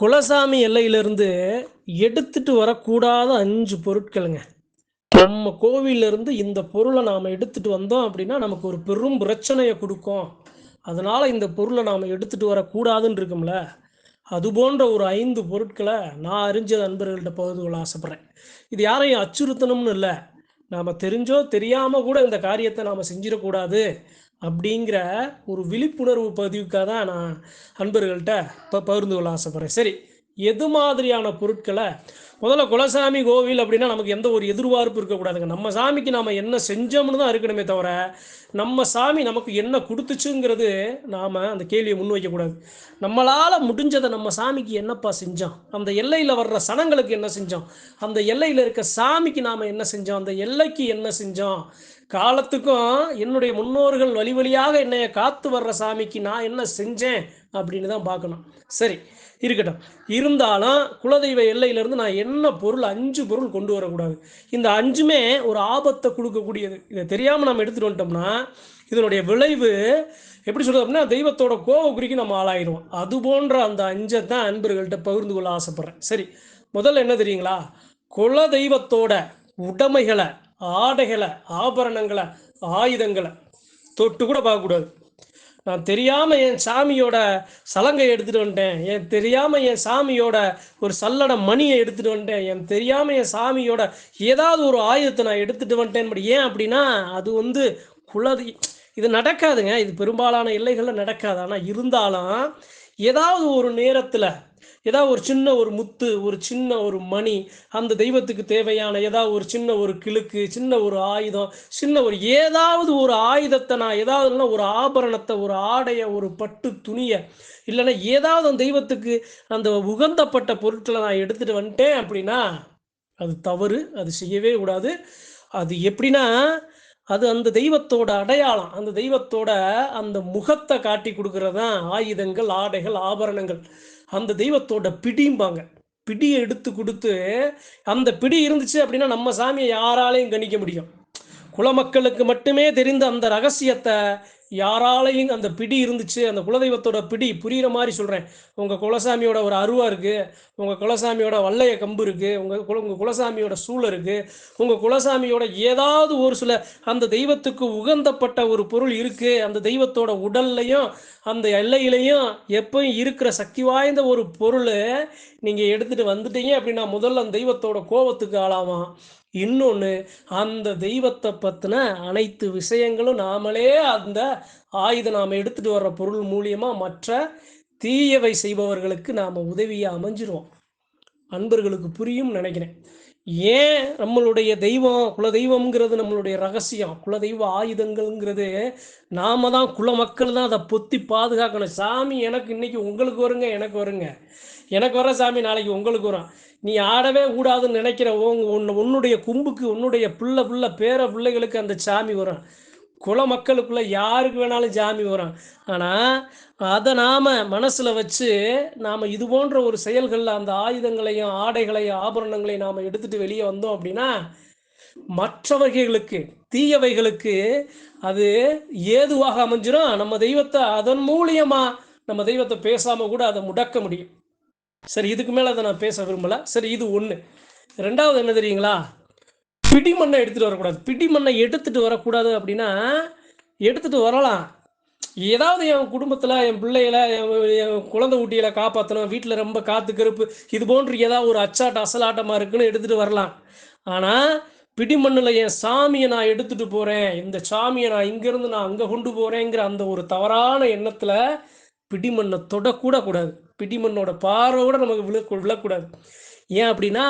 குலசாமி எல்லையிலிருந்து எடுத்துட்டு வரக்கூடாத அஞ்சு பொருட்களுங்க. நம்ம கோவிலிருந்து இந்த பொருளை நாம் எடுத்துட்டு வந்தோம் அப்படின்னா நமக்கு ஒரு பெரும் பிரச்சனையை கொடுக்கும். அதனால் இந்த பொருளை நாம் எடுத்துட்டு வரக்கூடாதுன்னு இருக்கும்ல. அது போன்ற ஒரு ஐந்து பொருட்களை நான் அறிஞ்ச நண்பர்கள்ட்ட பகிர்ந்து கொள்ள ஆசைப்பட்றேன். இது யாரையும் அச்சுறுத்தணும்னு இல்லை. நாம் தெரிஞ்சோ தெரியாமல் கூட இந்த காரியத்தை நாம் செஞ்சிடக்கூடாது. அப்படிங்கிற ஒரு விழிப்புணர்வு பதிவுக்காக தான் நான் அன்பர்கள்ட்ட இப்போ பகிர்ந்து கொள்ள ஆசைப்பட்றேன். சரி எது மாதிரியான பொருட்களை? முதல்ல குலசாமி கோவில் அப்படின்னா நமக்கு எந்த ஒரு எதிர்பார்ப்பு இருக்கக்கூடாதுங்க. நம்ம சாமிக்கு நாம் என்ன செஞ்சோம்னு தான் இருக்கணுமே தவிர நம்ம சாமி நமக்கு என்ன கொடுத்துச்சுங்கிறது நாம் அந்த கேள்வியை முன்வைக்கக்கூடாது. நம்மளால் முடிஞ்சதை நம்ம சாமிக்கு என்னப்பா செஞ்சோம்? அந்த எல்லையில் வர்ற சனங்களுக்கு என்ன செஞ்சோம்? அந்த எல்லையில் இருக்க சாமிக்கு நாம் என்ன செஞ்சோம்? அந்த எல்லைக்கு என்ன செஞ்சோம்? காலத்துக்கும் என்னுடைய முன்னோர்கள் வழி வழியாக என்னைய காத்து வர்ற சாமிக்கு நான் என்ன செஞ்சேன் அப்படின்னு தான் பார்க்கணும். சரி இருக்கட்டும். இருந்தாலும் குலதெய்வ எல்லையிலேருந்து நான் என்ன பொருள் அஞ்சு பொருள் கொண்டு வரக்கூடாது. இந்த அஞ்சுமே ஒரு ஆபத்தை கொடுக்கக்கூடியது. இதை தெரியாமல் நம்ம எடுத்துகிட்டு வந்துட்டோம்னா இதனுடைய விளைவு எப்படி சொல்றது அப்படின்னா தெய்வத்தோட கோவ குறிக்கு நம்ம ஆளாயிடுவோம். அது போன்ற அந்த அஞ்சை தான் அன்பர்கள்ட்ட பகிர்ந்து கொள்ள ஆசைப்பட்றேன். சரி முதல்ல என்ன தெரியுங்களா? குல தெய்வத்தோட உடைமைகளை ஆடைகளை ஆபரணங்களை ஆயுதங்களை தொட்டு கூட பார்க்கக்கூடாது. நான் தெரியாமல் என் சாமியோட சலங்கை எடுத்துகிட்டு வந்துட்டேன். என் தெரியாமல் என் சாமியோட ஒரு சல்லட மணியை எடுத்துகிட்டு வந்துட்டேன். என் தெரியாமல் என் சாமியோட ஏதாவது ஒரு ஆயுதத்தை நான் எடுத்துகிட்டு வந்துட்டேன். பட் ஏன் அப்படின்னா அது வந்து குலதி இது நடக்காதுங்க. இது பெரும்பாலான எல்லைகளில் நடக்காது. ஆனால் இருந்தாலும் ஏதாவது ஒரு நேரத்தில் ஏதாவது ஒரு சின்ன ஒரு முத்து ஒரு சின்ன ஒரு மணி அந்த தெய்வத்துக்கு தேவையான ஏதாவது ஒரு சின்ன ஒரு கிழக்கு சின்ன ஒரு ஆயுதம் சின்ன ஒரு ஏதாவது ஒரு ஆயுதத்தை நான் ஏதாவதுனா ஒரு ஆபரணத்தை ஒரு ஆடையை ஒரு பட்டு துணியை இல்லைன்னா ஏதாவது அந்த தெய்வத்துக்கு அந்த உகந்தப்பட்ட பொருட்களை நான் எடுத்துகிட்டு வந்துட்டேன் அப்படின்னா அது தவறு அது செய்யவே கூடாது. அது எப்படின்னா அது அந்த தெய்வத்தோட அடையாளம் அந்த தெய்வத்தோட அந்த முகத்தை காட்டி கொடுக்கறதான் ஆயுதங்கள் ஆடைகள் ஆபரணங்கள். அந்த தெய்வத்தோட பிடிம்பாங்க. பிடியை எடுத்து கொடுத்து அந்த பிடி இருந்துச்சு அப்படின்னா நம்ம சாமியை யாராலையும் கணிக்க முடியும். குலமக்களுக்கு மட்டுமே தெரிந்த அந்த ரகசியத்தை யாராலையும் அந்த பிடி இருந்துச்சு அந்த குலதெய்வத்தோட பிடி புரிகிற மாதிரி சொல்கிறேன் உங்கள் குலசாமியோட ஒரு அருவா இருக்குது உங்கள் குலசாமியோட வல்லைய கம்பு இருக்குது உங்கள் குல உங்கள் குலசாமியோட சூழல் இருக்குது உங்கள் குலசாமியோட ஏதாவது ஒரு சில அந்த தெய்வத்துக்கு உகந்தப்பட்ட ஒரு பொருள் இருக்குது அந்த தெய்வத்தோட உடல்லையும் அந்த எல்லையிலையும் எப்பவும் இருக்கிற சக்தி வாய்ந்த ஒரு பொருள் நீங்கள் எடுத்துகிட்டு வந்துட்டீங்க அப்படின்னா முதல்ல அந்த தெய்வத்தோட கோபத்துக்கு ஆளாவான். இன்னொன்று அந்த தெய்வத்தை பற்றின அனைத்து விஷயங்களும் நாமளே அந்த ஆயுதம் நாம் எடுத்துகிட்டு வர்ற பொருள் மூலியமாக மற்ற தீயவை செய்பவர்களுக்கு நாம் உதவியாக அமைஞ்சிருவோம் அன்பர்களுக்கு புரியும் நினைக்கிறேன். ஏன் நம்மளுடைய தெய்வம் குலதெய்வம்ங்கிறது நம்மளுடைய ரகசியம். குலதெய்வ ஆயுதங்கள்ங்கிறது நாம தான் குல மக்கள் தான் அதை பொத்தி பாதுகாக்கணும். சாமி எனக்கு இன்னைக்கு உங்களுக்கு வருங்க எனக்கு வருங்க. எனக்கு வர சாமி நாளைக்கு உங்களுக்கு வரும். நீ ஆடவே கூடாதுன்னு நினைக்கிற உன் உன் உன்னுடைய கும்புக்கு உன்னுடைய பிள்ளை பிள்ளை பேர பிள்ளைகளுக்கு அந்த சாமி வரும். குல மக்களுக்குள்ள யாருக்கு வேணாலும் சாமி வரும். ஆனால் அதை நாம் மனசில் வச்சு நாம் இது போன்ற ஒரு செயல்களில் அந்த ஆயுதங்களையும் ஆடைகளையும் ஆபரணங்களையும் நாம் எடுத்துகிட்டு வெளியே வந்தோம் அப்படின்னா மற்றவர்களுக்கு தீயவைகளுக்கு அது ஏதுவாக அமைஞ்சிடும் நம்ம தெய்வத்தை அதன் மூலியமாக நம்ம தெய்வத்தை பேசாமல் கூட அதை முடக்க முடியும். சரி இதுக்கு மேலே அதை நான் பேச விரும்பலை. சரி இது ஒன்று ரெண்டாவது என்ன தெரியுங்களா? பிடிமண்ணை எடுத்துகிட்டு வரக்கூடாது. பிடிமண்ணை எடுத்துகிட்டு வரக்கூடாது அப்படின்னா எடுத்துகிட்டு வரலாம். ஏதாவது என் குடும்பத்தில் என் பிள்ளைகளை என் என் குழந்தை ஊட்டிகளை காப்பாற்றணும் வீட்டில் ரொம்ப காற்று கருப்பு. இது போன்று ஏதாவது ஒரு அச்சாட்ட அசலாட்டமாக இருக்குன்னு எடுத்துகிட்டு வரலாம். ஆனால் பிடிமண்ணில் என் சாமியை நான் எடுத்துகிட்டு போகிறேன் இந்த சாமியை நான் இங்கேருந்து நான் அங்கே கொண்டு போகிறேங்கிற அந்த ஒரு தவறான எண்ணத்தில் பிடிமண்ணை தொடக்கூட கூடாது. பிடிமண்ணோட பார்வை கூட நமக்கு விழ விழக்கூடாது. ஏன் அப்படின்னா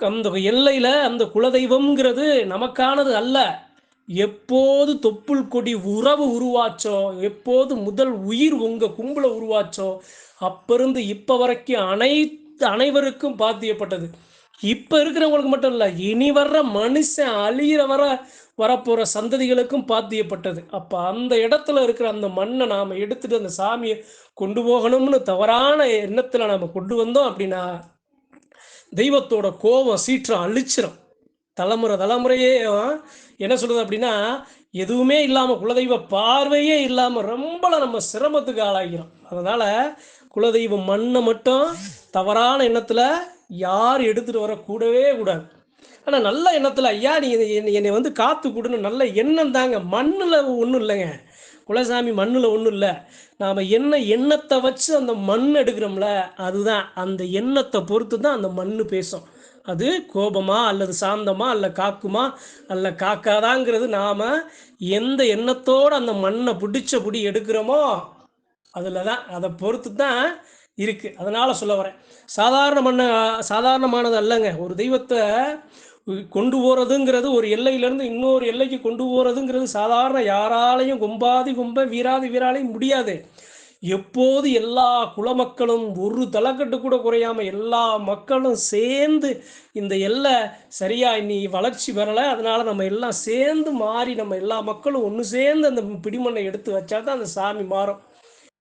அந்த எல்லையில் அந்த குலதெய்வம்ங்கிறது நமக்கானது அல்ல. எப்போது தொப்புள் கொடி உறவு உருவாச்சோ எப்போது முதல் உயிர் உங்க கும்பல உருவாச்சோ அப்பிருந்து இப்போ வரைக்கும் அனைத்து அனைவருக்கும் பாத்தியப்பட்டது. இப்போ இருக்கிறவங்களுக்கு மட்டும் இல்லை இனி வர்ற மனுஷன் அழியிற வர வரப்போகிற சந்ததிகளுக்கும் பாத்தியப்பட்டது. அப்போ அந்த இடத்துல இருக்கிற அந்த மண்ணை நாம் எடுத்துட்டு அந்த சாமியை கொண்டு போகணும்னு தவறான எண்ணத்தில் நாம் கொண்டு வந்தோம் அப்படின்னா தெய்வத்தோட கோபம் சீற்றம் அழிச்சிரும். தலைமுறை தலைமுறையே என்ன சொல்றது அப்படின்னா எதுவுமே இல்லாமல் குலதெய்வ பார்வையே இல்லாமல் ரொம்ப நம்ம சிரமத்துக்கு ஆளாகிறோம். அதனால் குலதெய்வம் மண்ணை மட்டும் தவறான எண்ணத்தில் யார் எடுத்துகிட்டு வரக்கூடவே கூடாது. ஆனால் நல்ல எண்ணத்தில் ஐயா நீ என்னை- வந்து காத்து கொடுன்னு நல்ல எண்ணம் தாங்க. மண்ணில் ஒன்றும் இல்லைங்க. குலசாமி மண்ணில் ஒன்றும் இல்லை. நாம் என்ன எண்ணத்தை வச்சு அந்த மண் எடுக்கிறோம்ல அதுதான். அந்த எண்ணத்தை பொறுத்து தான் அந்த மண் பேசும். அது கோபமா அல்லது சாந்தமா அல்ல காக்குமா அல்ல காக்காதாங்கிறது நாம் எந்த எண்ணத்தோடு அந்த மண்ணை பிடிச்ச பிடி எடுக்கிறோமோ அதில் தான் அதை பொறுத்து தான் இருக்குது அதனால் சொல்ல வரேன். சாதாரண மண்ணை சாதாரணமானது அல்லங்க. ஒரு தெய்வத்தை கொண்டு போகிறதுங்கிறது ஒரு எல்லையிலேருந்து இன்னொரு எல்லைக்கு கொண்டு போகிறதுங்கிறது சாதாரண யாராலையும் கும்பாதி கும்ப வீராதி வீராலையும் முடியாது. எப்போது எல்லா குலமக்களும் ஒரு தலைக்கட்டு கூட குறையாம எல்லா மக்களும் சேர்ந்து இந்த எல்லை சரியா இனி வளர்ச்சி பெறலை அதனால நம்ம எல்லாம் சேர்ந்து மாறி நம்ம எல்லா மக்களும் ஒன்று சேர்ந்து அந்த பிடிமண்ணை எடுத்து வச்சா தான் அந்த சாமி மாறும்.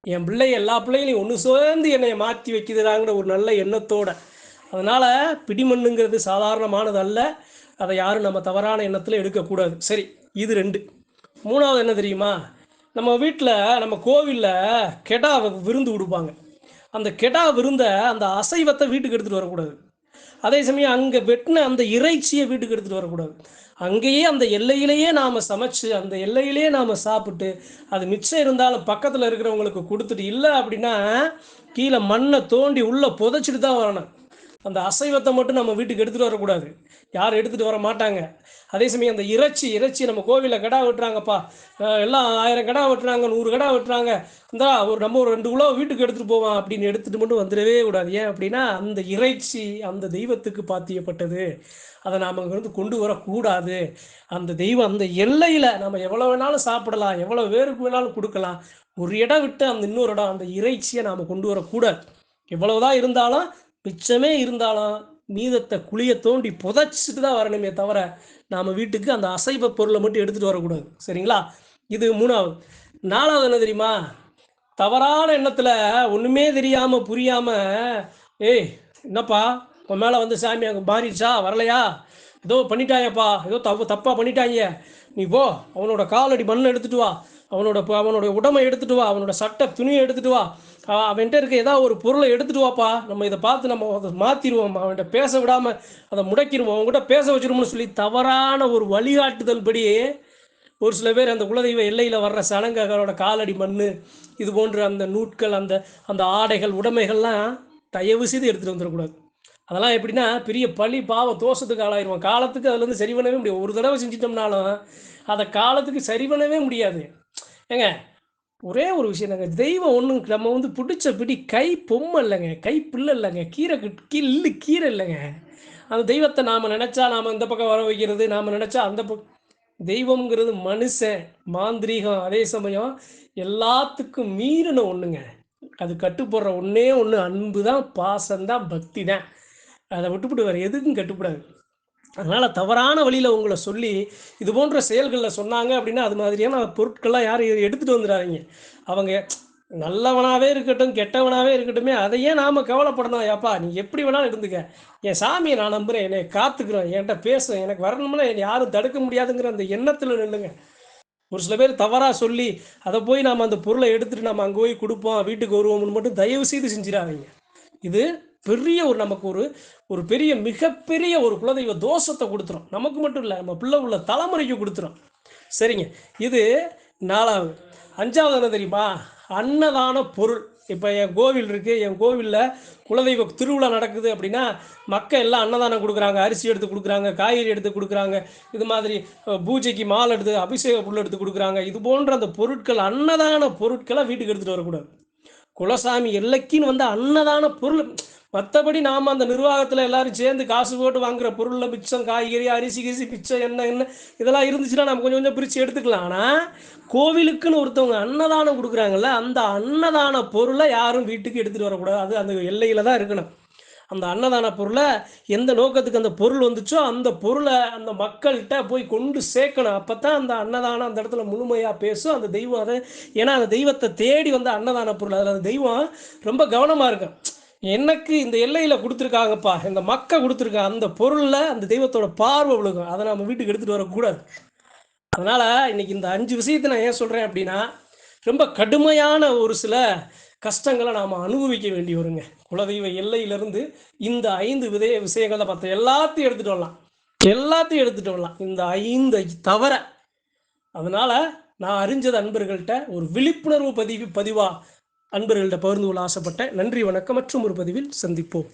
என் பிள்ளை எல்லா பிள்ளைகளையும் ஒன்று சேர்ந்து என்னை மாற்றி வைக்கிறாங்கிற ஒரு நல்ல எண்ணத்தோட. அதனால் பிடிமண்ணுங்கிறது சாதாரணமானது அல்ல. அதை யாரும் நம்ம தவறான எண்ணத்தில் எடுக்கக்கூடாது. சரி இது ரெண்டு. மூணாவது என்ன தெரியுமா? நம்ம வீட்டில் நம்ம கோவிலில் கெடா விருந்து கொடுப்பாங்க அந்த கெடா விருந்தை அந்த அசைவத்தை வீட்டுக்கு எடுத்துகிட்டு வரக்கூடாது. அதே சமயம் அங்கே வெட்டின அந்த இறைச்சியை வீட்டுக்கு எடுத்துகிட்டு வரக்கூடாது. அங்கேயே அந்த எல்லையிலேயே நாம் சமைச்சு அந்த எல்லையிலேயே நாம் சாப்பிட்டு அது மிச்சம் இருந்தாலும் பக்கத்தில் இருக்கிறவங்களுக்கு கொடுத்துட்டு இல்லை அப்படின்னா கீழே மண்ணை தோண்டி உள்ளே புதைச்சிட்டு தான் வரணும். அந்த அசைவத்தை மட்டும் நம்ம வீட்டுக்கு எடுத்துகிட்டு வரக்கூடாது. யாரும் எடுத்துகிட்டு வர மாட்டாங்க. அதே சமயம் அந்த இறைச்சி இறைச்சி நம்ம கோவிலில் கடா வெட்டுறாங்கப்பா. எல்லாம் ஆயிரம் கடா வெட்டுறாங்க நூறு கடா வெட்டுறாங்க. இந்த ஒரு நம்ம ஒரு ரெண்டு கிலோ வீட்டுக்கு எடுத்துகிட்டு போவோம் அப்படின்னு எடுத்துகிட்டு மட்டும் வந்துடவே கூடாது. ஏன் அப்படின்னா அந்த இறைச்சி அந்த தெய்வத்துக்கு பாத்தியப்பட்டது. அதை நாம் வந்து கொண்டு வரக்கூடாது. அந்த தெய்வம் அந்த எல்லையில் நம்ம எவ்வளோ வேணாலும் சாப்பிடலாம் எவ்வளோ பேருக்கு வேணாலும் கொடுக்கலாம். ஒரு இடம் விட்டு அந்த இன்னொரு இடம் அந்த இறைச்சியை நாம் கொண்டு வரக்கூடாது. எவ்வளவுதான் இருந்தாலும் மிச்சமே இருந்தாலும் மீதத்தை குழிய தோண்டி புதைச்சிட்டு தான் வரணுமே தவிர நாம் வீட்டுக்கு அந்த அசைவ பொருளை மட்டும் எடுத்துகிட்டு வரக்கூடாது. சரிங்களா? இது மூணாவது. நாலாவது என்ன தெரியுமா? தவறான எண்ணத்தில் ஒன்றுமே தெரியாமல் புரியாமல் ஏய் என்னப்பா உன் மேலே வந்து சாமி அங்கே மாறிடுச்சா வரலையா? ஏதோ பண்ணிட்டாயப்பா ஏதோ தப்பு தப்பாக பண்ணிட்டாங்க நீ போ அவனோட காலடி மண்ணை எடுத்துட்டு வா. அவனோட அவனோட உடமை எடுத்துட்டு வா அவனோட சட்டை துணியை எடுத்துட்டு வா. அவன்கிட்ட இருக்க ஏதாவது ஒரு பொருளை எடுத்துட்டு வாப்பா. நம்ம இதை பார்த்து நம்ம அதை மாற்றிடுவோம் அவன்கிட்ட பேச விடாமல் அதை முடக்கிடுவோம். அவங்ககிட்ட பேச வச்சிருவோம்னு சொல்லி தவறான ஒரு வழிகாட்டுதல் படி ஒரு சில பேர் அந்த குலதெய்வ எல்லையில் வர்ற சடங்குகளோட காலடி மண் இது போன்ற அந்த நூட்கள் அந்த அந்த ஆடைகள் உடைமைகள்லாம் தயவு செய்து எடுத்துகிட்டு வந்துடக்கூடாது. அதெல்லாம் எப்படின்னா பெரிய பழி பாவ தோஷத்துக்கு ஆளாயிருவோம் காலத்துக்கு அதுலேருந்து சரி பண்ணவே முடியும் ஒரு தடவை செஞ்சிட்டோம்னாலும் அதை காலத்துக்கு சரி பண்ணவே முடியாது. ஏங்க ஒரே ஒரு விஷயம் நாங்க தெய்வம் ஒன்றும் நம்ம வந்து பிடிச்ச பிடி கை பொம்மை இல்லைங்க கை பிள்ளை இல்லைங்க கீரை கட்- கில்லு கீரை இல்லைங்க. அந்த தெய்வத்தை நாம் நினச்சா நாம் இந்த பக்கம் வர வைக்கிறது நாம் நினச்சா அந்த பக்கம் தெய்வம்ங்கிறது மனுஷன் மாந்திரீகம் அதே சமயம் எல்லாத்துக்கும் மீறின ஒன்றுங்க அது கட்டுப்படுற ஒன்றே ஒன்று அன்பு தான் பாசம்தான் பக்தி தான் அதை விட்டுவிட்டு வேறு எதுக்கும் கட்டுப்படாது. அதனால் தவறான வழியில் உங்களை சொல்லி இது போன்ற செயல்களில் சொன்னாங்க அப்படின்னா அது மாதிரியான பொருட்கள்லாம் யாரும் எடுத்துகிட்டு வந்துடாதீங்க அவங்க நல்லவனாகவே இருக்கட்டும் கெட்டவனாகவே இருக்கட்டுமே அதையே நாம் கவலைப்படணும். ஏப்பா நீ எப்படி வேணாலும் இருந்துக்க. என் சாமியை நான் நம்புகிறேன் என்னை காத்துக்கிறேன் என்கிட்ட பேசும் எனக்கு வரணும்னா என்னை யாரும் தடுக்க முடியாதுங்கிற அந்த எண்ணத்தில் நில்லுங்க. ஒரு சில பேர் தவறாக சொல்லி அதை போய் நாம் அந்த பொருளை எடுத்துகிட்டு நம்ம அங்கே போய் கொடுப்போம் வீட்டுக்கு வருவோம்னு மட்டும் தயவு செய்து செஞ்சிடாதீங்க. இது பெரிய ஒரு நமக்கு ஒரு ஒரு பெரிய மிகப்பெரிய ஒரு குலதெய்வ தோஷத்தை கொடுத்துரும். நமக்கு மட்டும் இல்லை நம்ம பிள்ளை உள்ள தலைமுறைக்கு கொடுத்துரும். சரிங்க. இது நாலாவது. அஞ்சாவது என்ன தெரியுமா? அன்னதான பொருள். இப்போ என் கோவில் இருக்குது என் கோவிலில் குலதெய்வ திருவிழா நடக்குது அப்படின்னா மக்கள் எல்லாம் அன்னதானம் கொடுக்குறாங்க. அரிசி எடுத்து கொடுக்குறாங்க. காய்கறி எடுத்து கொடுக்குறாங்க. இது மாதிரி பூஜைக்கு மாலை எடுத்து அபிஷேக பொருள் எடுத்து கொடுக்குறாங்க. இது போன்ற அந்த பொருட்கள் அன்னதான பொருட்களை வீட்டுக்கு எடுத்துகிட்டு வரக்கூடாது. குலசாமி எல்லைக்குன்னு வந்து அன்னதான பொருள். மற்றபடி நாம் அந்த நிர்வாகத்தில் எல்லாரும் சேர்ந்து காசு போட்டு வாங்குற பொருளில் மிச்சம் காய்கறி அரிசி கிரிசி பிச்சம் என்ன என்ன இதெல்லாம் இருந்துச்சுன்னா நம்ம கொஞ்சம் கொஞ்சம் பிரித்து எடுத்துக்கலாம். ஆனால் கோவிலுக்குன்னு ஒருத்தவங்க அன்னதானம் கொடுக்குறாங்கல்ல அந்த அன்னதான பொருளை யாரும் வீட்டுக்கு எடுத்துகிட்டு வரக்கூடாது. அது அந்த எல்லையில் தான் இருக்கணும். அந்த அன்னதான பொருளை எந்த நோக்கத்துக்கு அந்த பொருள் வந்துச்சோ அந்த பொருளை அந்த மக்கள்கிட்ட போய் கொண்டு சேர்க்கணும். அப்போ தான் அந்த அன்னதானம் அந்த இடத்துல முழுமையாக பேசும். அந்த தெய்வம் அதை ஏன்னா அந்த தெய்வத்தை தேடி வந்த அன்னதான பொருள். அதில் அந்த தெய்வம் ரொம்ப கவனமாக இருக்கும் எனக்கு இந்த எல்லையில் கொடுத்துருக்காங்கப்பா இந்த மக்கள் கொடுத்துருக்காங்க அந்த பொருளில் அந்த தெய்வத்தோட பார்வை விழுகும். அதை நம்ம வீட்டுக்கு எடுத்துகிட்டு வரக்கூடாது. அதனால் இன்னைக்கு இந்த அஞ்சு விஷயத்தை நான் ஏன் சொல்கிறேன் அப்படின்னா ரொம்ப கடுமையான ஒரு சில கஷ்டங்களை நாம் அனுபவிக்க வேண்டி வருங்க. குலதெய்வ எல்லையிலிருந்து இந்த ஐந்து விதய விஷயங்களை பார்த்த எல்லாத்தையும் எடுத்துகிட்டு வரலாம். எல்லாத்தையும் எடுத்துகிட்டு வரலாம். இந்த ஐந்து தவிர அதனால் நான் அறிஞ்சது அன்பர்கள்ட்ட ஒரு விழிப்புணர்வு பதிவு பதிவாக அன்பர்கள்ட்ட பகிர்ந்து கொள்ள ஆசைப்பட்டேன். நன்றி வணக்கம். மற்றும் ஒரு பதிவில் சந்திப்போம்.